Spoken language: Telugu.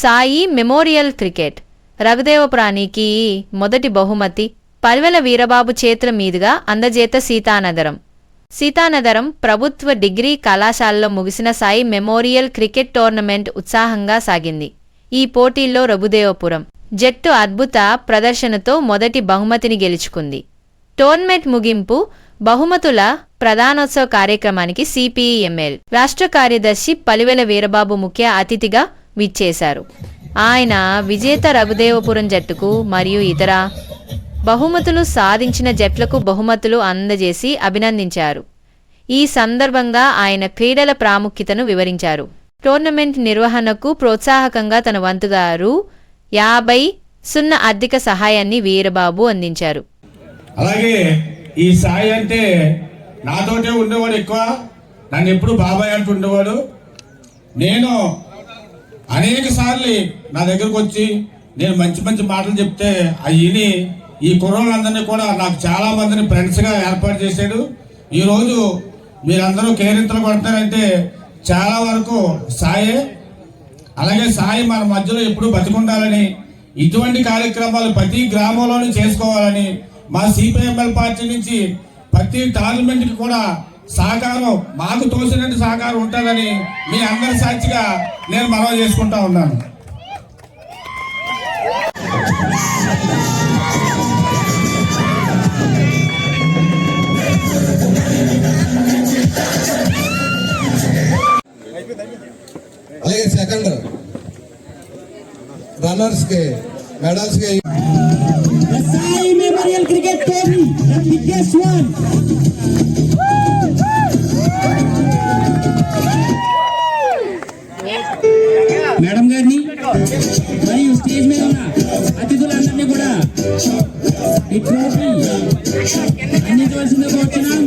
Sai memorial cricket. రఘుదేవపురానికి మొదటి బహుమతి. పల్వెల వీరబాబు చేతుల మీదుగా అందజేత సీతానదరం సీతానదరం ప్రభుత్వ డిగ్రీ కళాశాలలో ముగిసిన సాయి మెమోరియల్ క్రికెట్ టోర్నమెంట్ ఉత్సాహంగా సాగింది. ఈ పోటీల్లో రఘుదేవపురం. జట్టు అద్భుత ప్రదర్శనతో మొదటి బహుమతిని గెలుచుకుంది. టోర్నమెంట్ ముగింపు బహుమతుల ప్రధానోత్సవ కార్యక్రమానికి సిపిఎంఎల్ రాష్ట్ర కార్యదర్శి పలివెల వీరబాబు ముఖ్య అతిథిగా విచ్చేశారు. ఆయన విజేత రఘుదేవపురం జట్టుకు మరియు ఇతర బహుమతులు సాధించిన జట్లకు బహుమతులు అందజేసి అభినందించారు. ఈ సందర్భంగా ఆయన క్రీడల ప్రాముఖ్యతను వివరించారు. టోర్నమెంట్ నిర్వహణకు ప్రోత్సాహకంగా తన వంతుగారు యాభై సున్నా ఆర్థిక సహాయాన్ని వీరబాబు అందించారు. అలాగే ఈ సాయి అంటే నాతోటే ఉండేవాడు ఎక్కువ. నన్ను ఎప్పుడు బాబాయ్ అంటూ ఉండేవాడు నేను అనేక సార్లు నా దగ్గరకు వచ్చి నేను మంచి మంచి మాటలు చెప్తే అవి విని ఈ కుర్రోళ్ళందరినీ కూడా నాకు చాలా మందిని ఫ్రెండ్స్గా ఏర్పాటు చేశాడు. ఈరోజు మీరందరూ కేరింతలు కొడతారంటే చాలా వరకు సాయే. అలాగే సాయి మన మధ్యలో ఎప్పుడు బతికుండాలని ఇటువంటి కార్యక్రమాలు ప్రతి గ్రామంలోనూ చేసుకోవాలని మా సిపిఎంఎల్ పార్టీ నుంచి ప్రతి పార్లమెంట్కి కూడా సహకారం మాకు తోసినట్టు సహకారం ఉంటుందని మీ అందరి సాక్షిగా నేను మనవి చేసుకుంటా ఉన్నాను. అలాగే సెకండ్ రన్నర్స్కి మెడల్స్కి. Tourney, మేడం గారిని మరియు స్టేజ్ మీద ఉన్న అతిథులందరినీ కూడా ఇట్లా అందించవలసిందిగా వచ్చినాం